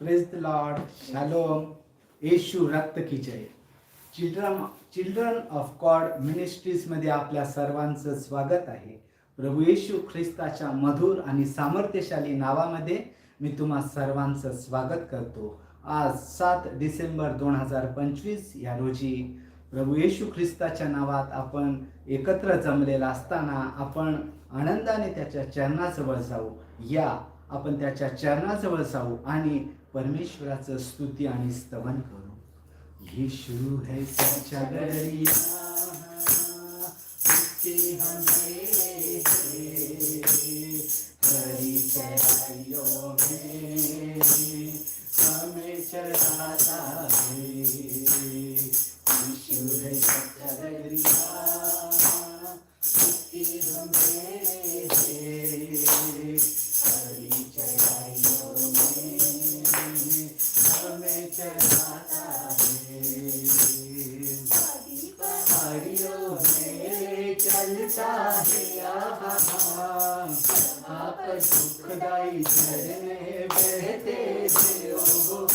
Praise the Lord शॅलोम Yeshu रक्त की जय चिल्ड्रन चिल्ड्रन ऑफ गॉड मिनिस्ट्रीजमध्ये आपल्या सर्वांचं स्वागत आहे. प्रभू येशू ख्रिस्ताच्या मधुर आणि सामर्थ्यशाली नावामध्ये मी तुम्हा सर्वांचं स्वागत करतो. आज सात डिसेंबर दोन हजार पंचवीस या रोजी प्रभू येशू ख्रिस्ताच्या नावात आपण एकत्र जमलेला असताना आपण आनंदाने त्याच्या चरणाजवळ जाऊ. या आपण त्याच्या चरणाजवळ जाऊ आणि परमेश्वराचं स्तुती आणि स्तवन करू. यीशु है सच्चा दरिया है. है पहाड़ियों में चलता है आप सुखदाई झरने बहते थे ओ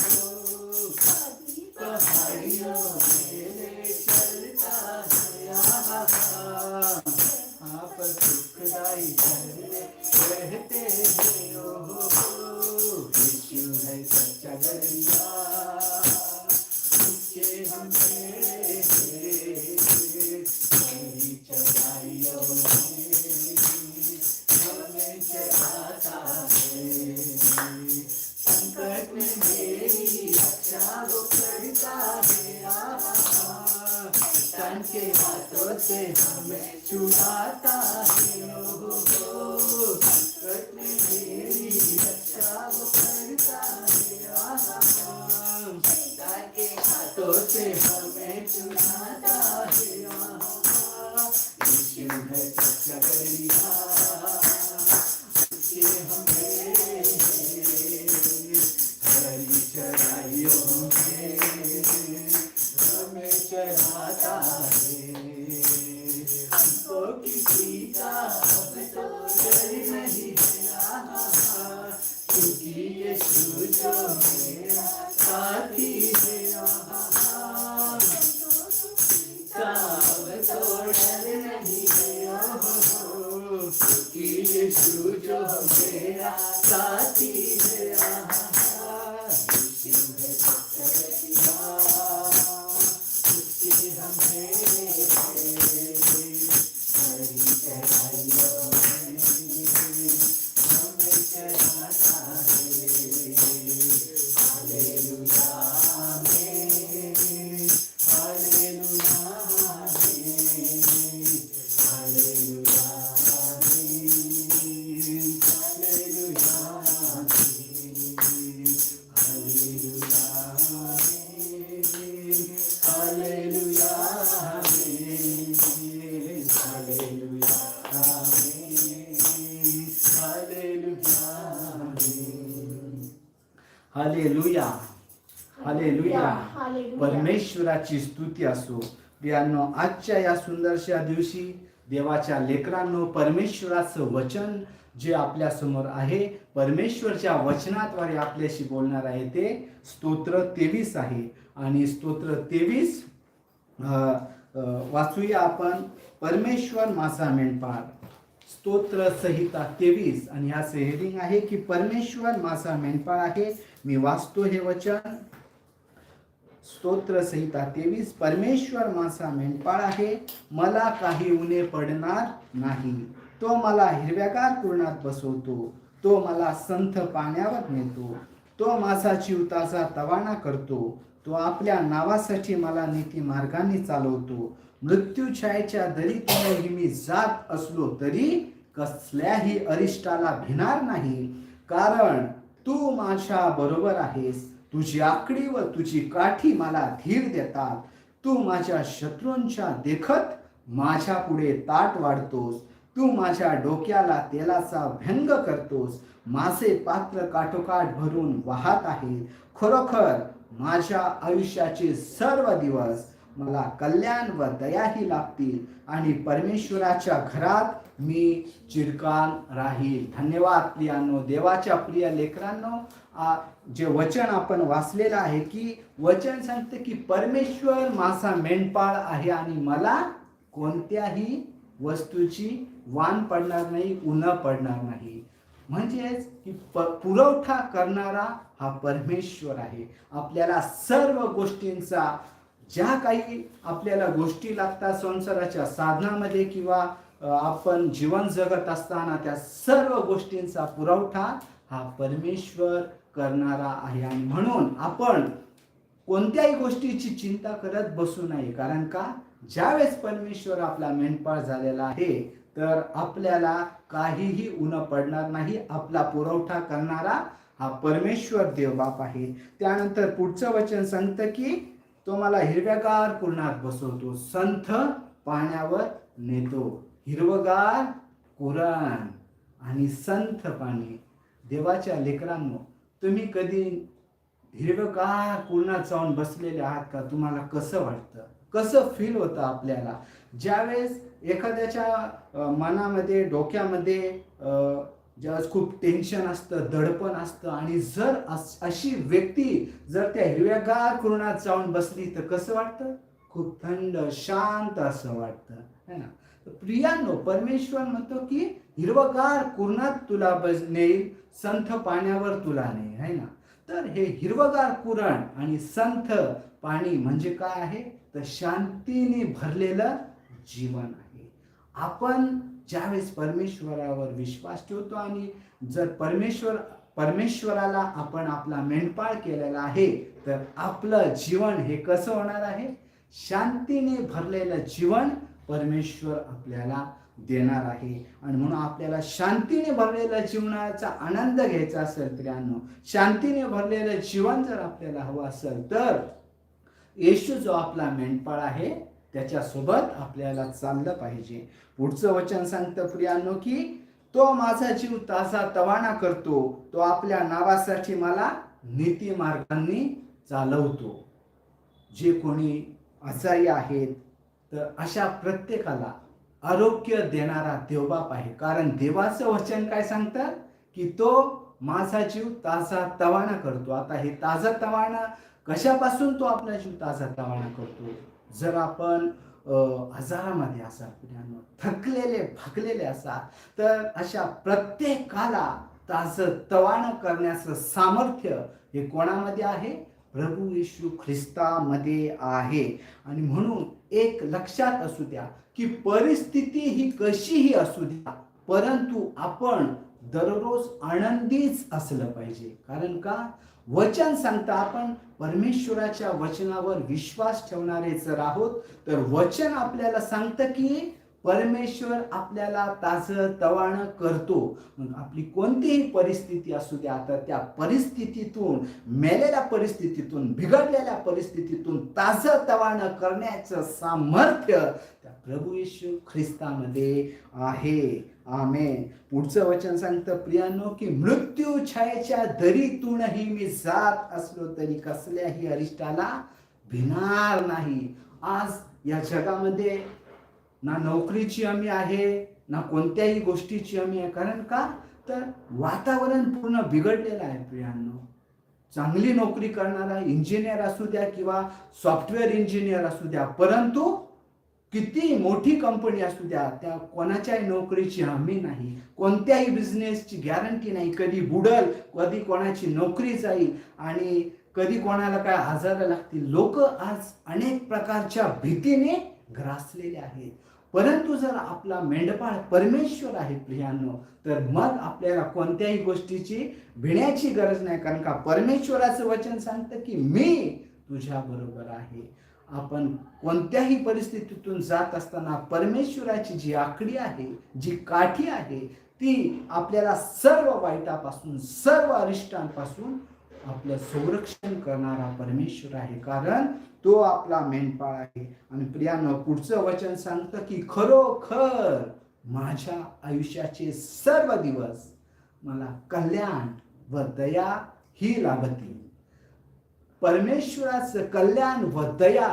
तन के हाथों से हमें छुड़ाता है हो मेरी रक्षा वो करता है। के हाथों से हमें छुड़ाता है हमें का हालेलुया हालेलुया. परमेश्वराची स्तुती असो. प्रियांनो आजच्या या सुंदरशा दिवशी देवाच्या लेकरांनो परमेश्वराचं वचन जे आपल्यासमोर आहे परमेश्वरच्या वचनाद्वारे आपल्याशी बोलणार आहे ते स्तोत्र तेवीस आहे. आणि स्तोत्र तेवीस वाचूया आपण. परमेश्वर माझा मेंढपाळ. स्तोत्र संहिता तेवीस. आणि ह्या हेडिंग आहे की परमेश्वर माझा मेंढपाळ आहे मी वाचतो हे वचन. स्तोत्र संहिता तेवीस. परमेश्वर माझा मेंढपाळ आहे मला काही उणे पडणार नाही. तो मला हिरव्यागार कुरणात बसवतो तो मला संथ पाण्यावर नेतो तो माझा जीवताचा तवाणा तवाना करतो तो आपल्या नावासाठी मला नीती मार्गाने चालवतो मृत्यू छायेच्या दरीतूनही मी जात असलो तरी कसल्याही अरिष्टाला भिणार नाही. कारण तू माझ्या बरोबर आहेस. तुझी आकडी व तुझी काठी मला धीर देतात. तू माझ्या शत्रूंच्या देखत माझ्या पुढे ताट वाढतोस. तू माझ्या डोक्याला तेलाचा व्यंग करतोस. माझे पात्र काठोकाठ भरून वाहत आहे खरोखर माझ्या आयुष्याचे सर्व दिवस मला कल्याण व दयाही लागतील आणि परमेश्वराच्या घरात मी चिरकान राहील. धन्यवाद प्रियानो. देवाच्या प्रिय लेकरांनो जे वचन आपण वाचलेलं आहे की वचन सांगते की परमेश्वर माझा मेंढपाळ आहे आणि मला कोणत्याही वस्तूची वाण पडणार नाही उन्हा पडणार नाही. म्हणजेच की प पुरवठा करणारा हा परमेश्वर आहे. आपल्याला सर्व गोष्टींचा ज्या काही आपल्याला गोष्टी लागतात संसाराच्या साधनामध्ये किंवा आपण जीवन जगत असताना त्या सर्व गोष्टींचा पुरवठा हा परमेश्वर करणारा आहे. आणि म्हणून आपण कोणत्याही गोष्टीची चिंता करत बसू नये. कारण का? ज्यावेळेस परमेश्वर आपला मेंढपाळ झालेला आहे तर आपल्याला काहीही उन पडणार नाही. आपला पुरवठा करणारा हा परमेश्वर देवबाप आहे. त्यानंतर पुढचं वचन सांगतं की तो मला हिरव्यागार कुरणात बसवतो. संथ पाण्यावर नेतो. हिरवगार कुरण आणि संथ पाणी. देवाच्या लेकरांनो तुम्ही कधी हिरवगार कुरणात जाऊन बसलेले आहात का? तुम्हाला कसं वाटतं? कसं फील होतं आपल्याला? ज्यावेळेस एखाद्याच्या मनामध्ये डोक्यामध्ये ज्यावेळेस खूप टेन्शन असतं दडपण असतं आणि जर अशी व्यक्ती जर त्या हिरव्यागार कुरणात जाऊन बसली तर कसं वाटतं? खूप थंड शांत असं वाटतं है ना? प्रियांनो परमेश्वर म्हणतो की हिरवगार कुरणात तुला बस नेईल संथ पाण्यावर तुला नेईल है ना? तर हे हिरवगार कुरण आणि संथ पाणी म्हणजे काय आहे? तर शांतीने भरलेलं जीवन आहे. आपण ज्यावेळेस परमेश्वरावर विश्वास ठेवतो आणि जर परमेश्वर परमेश्वराला आपण आपला मेंढपाळ केलेला आहे तर आपलं जीवन हे कसं होणार आहे? शांतीने भरलेलं जीवन परमेश्वर आपल्याला देणार आहे. आणि म्हणून आपल्याला शांतीने भरलेल्या जीवनाचा आनंद घ्यायचा असेल त्र्याण्णव शांतीने भरलेलं जीवन जर आपल्याला हवं असेल तर येशू जो आपला मेंढपाळ आहे त्याच्यासोबत आपल्याला चाललं पाहिजे. पुढचं वचन सांगतं प्रियांनो की तो माझा जीव तासा तवाना करतो तो आपल्या नावासाठी मला नीती मार्गांनी चालवतो. जे कोणी आजारी आहेत तर अशा प्रत्येकाला आरोग्य देणारा देवबाप आहे. कारण देवाचं वचन काय सांगतं? की तो माझा जीव ताजा तवाना करतो. आता हे ताजा तवाना कशापासून तो आपला जीव ताजा तवाना करतो? जर आपण आजारामध्ये असाल पुण्यानं थकलेले भागलेले असाल तर अशा प्रत्येकाला ताजं तवाण करण्याचं सामर्थ्य हे कोणामध्ये आहे? प्रभू येशू ख्रिस्तामध्ये आहे. आणि म्हणून एक लक्षात असू द्या की परिस्थिती ही कशीही असू द्या परंतु आपण दररोज आनंदीच असलं पाहिजे. कारण का? वचन सांगता आपण परमेश्वराच्या वचनावर विश्वास ठेवणारे जर आहोत तर वचन आपल्याला सांगतं की परमेश्वर आपल्याला ताज तवाणं करतो. मग आपली कोणतीही परिस्थिती असू द्या तर त्या परिस्थितीतून मेलेल्या परिस्थितीतून बिघडलेल्या परिस्थितीतून ताज तवाणं करण्याचं सामर्थ्य त्या प्रभू येशू ख्रिस्तामध्ये आहे. आमे पुढचं वचन सांगतं प्रियानो की मृत्यू छायेच्या दरीतूनही मी जात असलो तरी कसल्याही अरिष्टाला भिणार नाही. आज या जगामध्ये ना नोकरीची हमी आहे ना कोणत्याही गोष्टीची हमी आहे. कारण का? तर वातावरण पूर्ण बिघडलेलं आहे प्रियांनो. चांगली नोकरी करणारा इंजिनियर असू द्या किंवा सॉफ्टवेअर इंजिनियर असू द्या परंतु किती मोठी कंपनी असू द्या त्या कोणाच्याही नोकरीची हमी नाही कोणत्याही बिझनेसची गॅरंटी नाही कधी बुडल कधी कोणाची नोकरी जाईल आणि कधी कोणाला काय आजार लागतील. लोक आज अनेक प्रकारच्या भीतीने ग्रासलेले आहेत. परंतु जर आपला मेंढपाळ परमेश्वर आहे प्रियांनो तर मग आपल्याला कोणत्याही गोष्टीची भिण्याची गरज नाही. कारण का? परमेश्वराचं वचन सांगतं की मी तुझ्या बरोबर आहे. आपण कोणत्याही परिस्थितीतून जात असताना परमेश्वराची जी आकडी आहे जी काठी आहे ती आपल्याला सर्व वाईटापासून सर्व अरिष्टांपासून आपलं संरक्षण करणारा परमेश्वर आहे. कारण तो आपला मेंढपाळ आहे. आणि प्रियानं पुढचं वचन सांगतं की खरोखर माझ्या आयुष्याचे सर्व दिवस मला कल्याण व दया ही लाभतील. परमेश्वराचं कल्याण व दया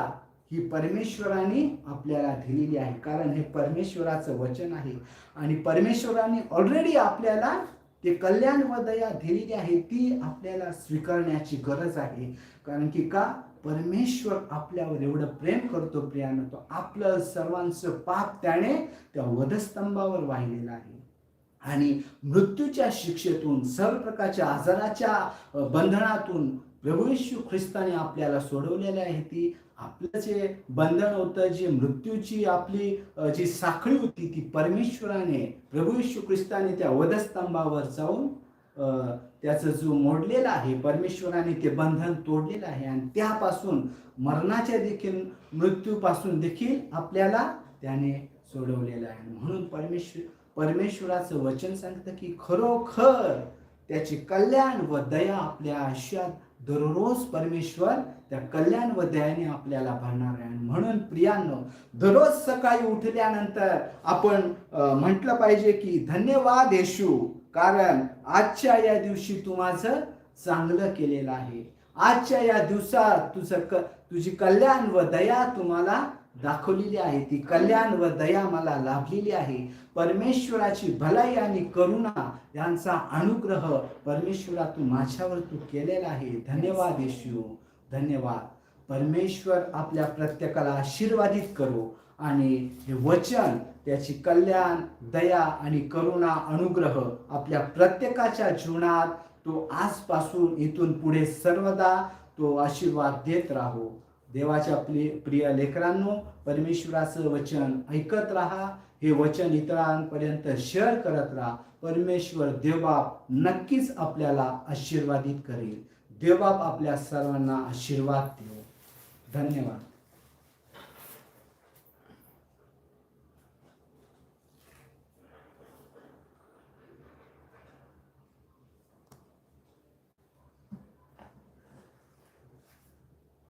ही परमेश्वराने आपल्याला दिलेली आहे. कारण हे परमेश्वराचं वचन आहे. आणि परमेश्वराने ऑलरेडी आपल्याला ते कल्याण व दया दिलेली आहे ती आपल्याला स्वीकारण्याची गरज आहे. कारण की का? परमेश्वर आपल्यावर एवढं प्रेम करतो प्रियानं तो आपलं सर्वांचं पाप त्याने त्या वधस्तंभावर वाहिलेलं आहे. आणि मृत्यूच्या शिक्षेतून सर्व प्रकारच्या आजाराच्या बंधनातून प्रभू येशू ख्रिस्ताने आपल्याला सोडवलेले आहे. ती आपलं जे बंधन होतं जे मृत्यूची आपली जी साखळी होती ती परमेश्वराने प्रभू येशू ख्रिस्ताने त्या वधस्तंभावर जाऊन त्याचं जो मोडलेला आहे परमेश्वराने ते बंधन तोडलेलं आहे. आणि त्यापासून मरणाच्या देखील मृत्यूपासून देखील आपल्याला त्याने सोडवलेलं आहे. म्हणून परमेश्वर परमेश्वराचं वचन सांगतं की खरोखर त्याचे कल्याण व दया आपल्या आयुष्यात दररोज परमेश्वर त्या कल्याण व दयाने आपल्याला भरणार आहे. आणि म्हणून प्रियांनो दररोज सकाळी उठल्यानंतर आपण म्हटलं पाहिजे की धन्यवाद येशू कारण आजच्या या दिवशी तू माझं चांगलं केलेलं आहे. आजच्या या दिवसात तुझं क तुझी कल्याण व दया तुम्हाला दाखवलेली आहे. ती कल्याण व दया मला लाभलेली आहे. परमेश्वराची भलाई आणि करुणा यांचा अनुग्रह परमेश्वरा तू माझ्यावर तू केलेला आहे. धन्यवाद येशू. धन्यवाद. परमेश्वर आपल्या प्रत्येकाला आशीर्वादित करो आणि हे वचन त्याची कल्याण दया आणि करुणा अनुग्रह आपल्या प्रत्येकाच्या जीवनात तो आजपासून इथून पुढे सर्वदा तो आशीर्वाद देत राहू. देवाच्या प्रिय प्रिय लेकरांनो परमेश्वराचं वचन ऐकत राहा. हे वचन इतरांपर्यंत शेअर करत राहा. परमेश्वर देवबाप नक्कीच आपल्याला आशीर्वादित करेल. देवबाप आपल्या सर्वांना आशीर्वाद देव. धन्यवाद.